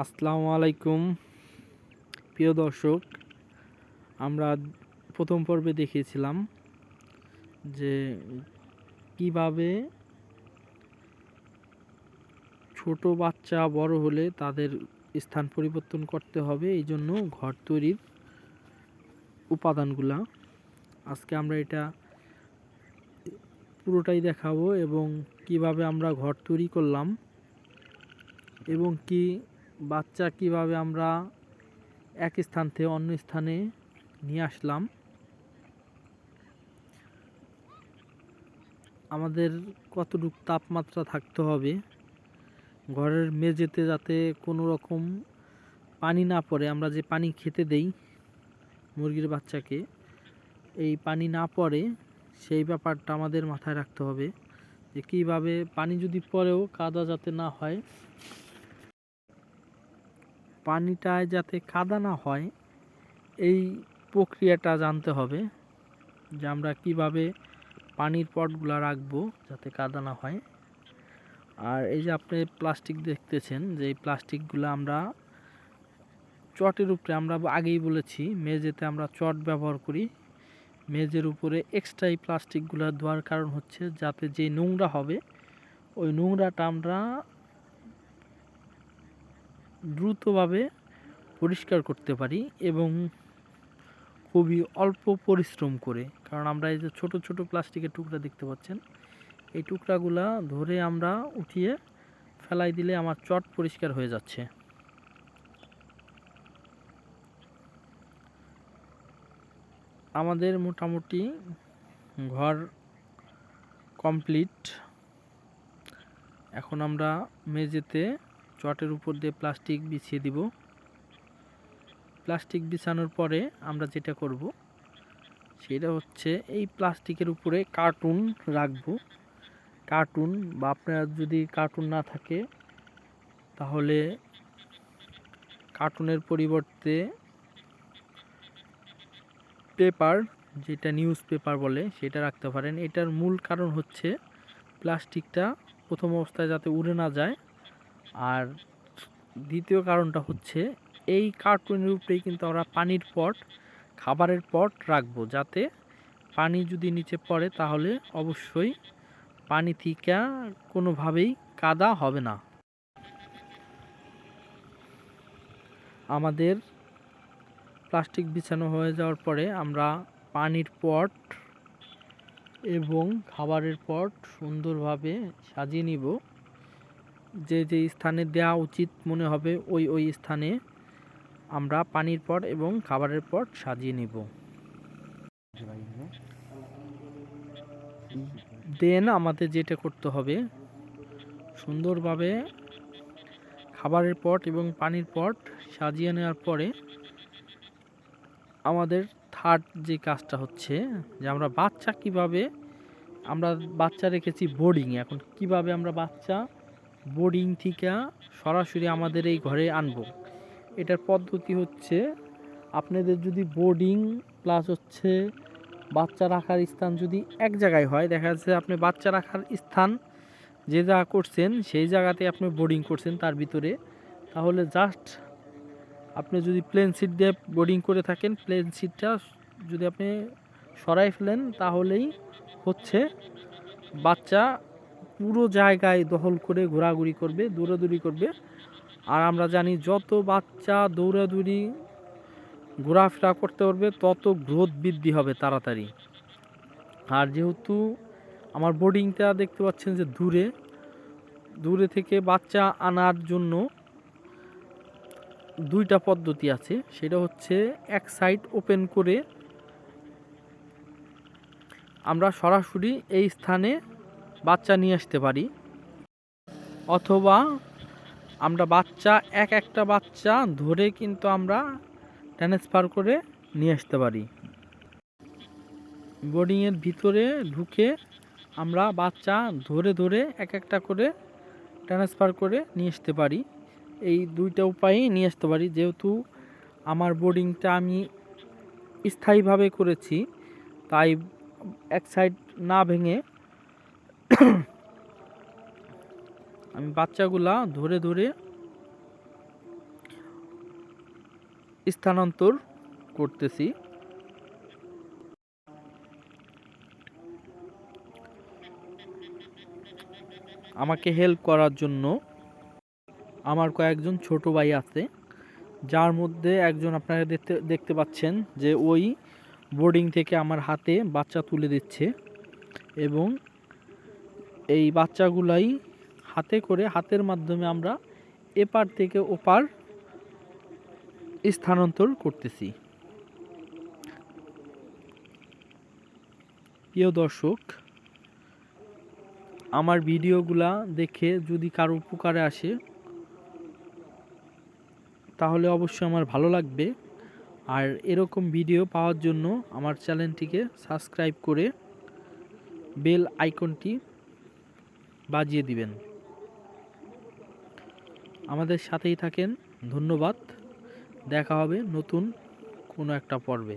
আসসালামু আলাইকুম। প্রিয় দর্শক, আমরা প্রথম পর্বে দেখিয়েছিলাম যে কীভাবে ছোট বাচ্চা বড় হলে তাদের স্থান পরিবর্তন করতে হবে, এই জন্য ঘর তৈরির উপাদানগুলা। আজকে আমরা এটা পুরোটাই দেখাবো এবং কীভাবে আমরা ঘর তৈরি করলাম এবং কি বাচ্চা কীভাবে আমরা এক স্থান থেকে অন্য স্থানে নিয়ে আসলাম। আমাদের কতটুকু তাপমাত্রা থাকতে হবে, ঘরের মেঝেতে যাতে কোনো রকম পানি না পড়ে, আমরা যে পানি খেতে দেই মুরগির বাচ্চাকে, এই পানি না পড়ে সেই ব্যাপারটা আমাদের মাথায় রাখতে হবে যে কীভাবে পানি যদি পড়েও কাদা যাতে না হয় পানিটায় যাতে কাদা না হয়, এই প্রক্রিয়াটা জানতে হবে যে আমরা কীভাবে পানির পটগুলো রাখব যাতে কাদা না হয়। আর এই যে আপনি প্লাস্টিক দেখতেছেন, যে এই প্লাস্টিকগুলো আমরা চটের উপরে, আমরা আগেই বলেছি, মেঝেতে আমরা চট ব্যবহার করি। মেঝের উপরে এক্সট্রা এই প্লাস্টিকগুলো দেওয়ার কারণ হচ্ছে যাতে যে নোংরা হবে, ওই নোংরাটা আমরা দ্রুতভাবে পরিষ্কার করতে পারি এবং খুবই অল্প পরিশ্রম করে। কারণ আমরা এই যে ছোট ছোট প্লাস্টিকের টুকরা দেখতে পাচ্ছেন, এই টুকরাগুলা ধরে আমরা উঠিয়ে ফেলাই দিলে আমার চট পরিষ্কার হয়ে যাচ্ছে। আমাদের মোটামুটি ঘর কমপ্লিট। এখন আমরা মেঝেতে চটের উপর দিয়ে প্লাস্টিক বিছিয়ে দিব। প্লাস্টিক বিছানোর পরে আমরা যেটা করব, সেটা হচ্ছে এই প্লাস্টিকের উপরে কার্টুন রাখব। কার্টুন বা আপনার যদি কার্টুন না থাকে, তাহলে কার্টুনের পরিবর্তে পেপার, যেটা নিউজ পেপার বলে, সেটা রাখতে পারেন। এটার মূল কারণ হচ্ছে প্লাস্টিকটা প্রথম অবস্থায় যাতে উড়ে না যায় আর দ্বিতীয় কারণটা হচ্ছে এই কার্টুনের উপরেই কিন্তু আমরা পানির পট, খাবারের পট রাখব যাতে পানি যদি নিচে পড়ে তাহলে অবশ্যই পানি থেকে কোনোভাবেই কাদা হবে না। আমাদের প্লাস্টিক বিছানো হয়ে যাওয়ার পরে আমরা পানির পট এবং খাবারের পট সুন্দরভাবে সাজিয়ে নিব। যে যে স্থানে দেওয়া উচিত মনে হবে, ওই ওই স্থানে আমরা পানির পট এবং খাবারের পট সাজিয়ে নিব। দেন আমাদের যেটা করতে হবে, সুন্দরভাবে খাবারের পট এবং পানির পট সাজিয়ে নেওয়ার পরে আমাদের থার্ড যে কাজটা হচ্ছে, যে আমরা বাচ্চা কীভাবে, আমরা বাচ্চা রেখেছি বোর্ডিংয়ে এখন কীভাবে আমরা বাচ্চা বোর্ডিং থেকে সরাসরি আমাদের এই ঘরে আনব। এটার পদ্ধতি হচ্ছে, আপনাদের যদি বোর্ডিং প্লাস হচ্ছে বাচ্চা রাখার স্থান যদি এক জায়গায় হয়, দেখা যাচ্ছে আপনি বাচ্চা রাখার স্থান যে জায়গা করছেন, সেই জায়গাতে আপনি বোর্ডিং করছেন তার ভিতরে, তাহলে জাস্ট আপনি যদি প্লেন সিট দিয়ে বোর্ডিং করে থাকেন প্লেন সিটটা যদি আপনি সরাই ফেলেন, তাহলেই হচ্ছে বাচ্চা পুরো জায়গায় দখল করে ঘোরাঘুরি করবে, দৌড়াদৌড়ি করবে। আর আমরা জানি যত বাচ্চা দৌড়াদৌড়ি, ঘোরাফেরা করতে পারবে, তত গ্রোথ বৃদ্ধি হবে তাড়াতাড়ি। আর যেহেতু আমার বোর্ডিংটা দেখতে পাচ্ছেন যে দূরে দূরে থেকে বাচ্চা আনার জন্য দুইটা পদ্ধতি আছে। সেটা হচ্ছে এক সাইড ওপেন করে আমরা সরাসরি এই স্থানে বাচ্চা নিয়ে আসতে পারি। অথবা আমরা বাচ্চা, এক একটা বাচ্চা ধরে কিন্তু আমরা ট্রান্সফার করে নিয়ে আসতে পারি। বোর্ডিংয়ের ভিতরে ঢুকে আমরা বাচ্চা ধরে ধরে এক একটা করে ট্রান্সফার করে নিয়ে আসতে পারি। এই দুইটা উপায়েই নিয়ে আসতে পারি। যেহেতু আমার বোর্ডিংটা আমি স্থায়ীভাবে করেছি, তাই এক সাইড না ভেঙে আমি বাচ্চাগুলা ধরে ধরে স্থানান্তর করতেছি। আমাকে হেল্প করার জন্য আমার কয়েকজন ছোট ভাই আছে, যার মধ্যে একজন আপনারা দেখতে দেখতে পাচ্ছেন যে ওই বোর্ডিং থেকে আমার হাতে বাচ্চা তুলে দিচ্ছে এবং এই বাচ্চাগুলাই হাতে করে হাতের মাধ্যমে আমরা এপার থেকে ওপার স্থানান্তর করতেছি। প্রিয় দর্শক, আমার ভিডিওগুলা দেখে যদি কারও উপকারে আসে, তাহলে অবশ্যই আমার ভালো লাগবে। আর এরকম ভিডিও পাওয়ার জন্য আমার চ্যানেলটিকে সাবস্ক্রাইব করে বেল আইকনটি বাজিয়ে দিবেন। আমাদের সাথেই থাকেন ধন্যবাদ। দেখা হবে নতুন কোনো একটা পর্বে।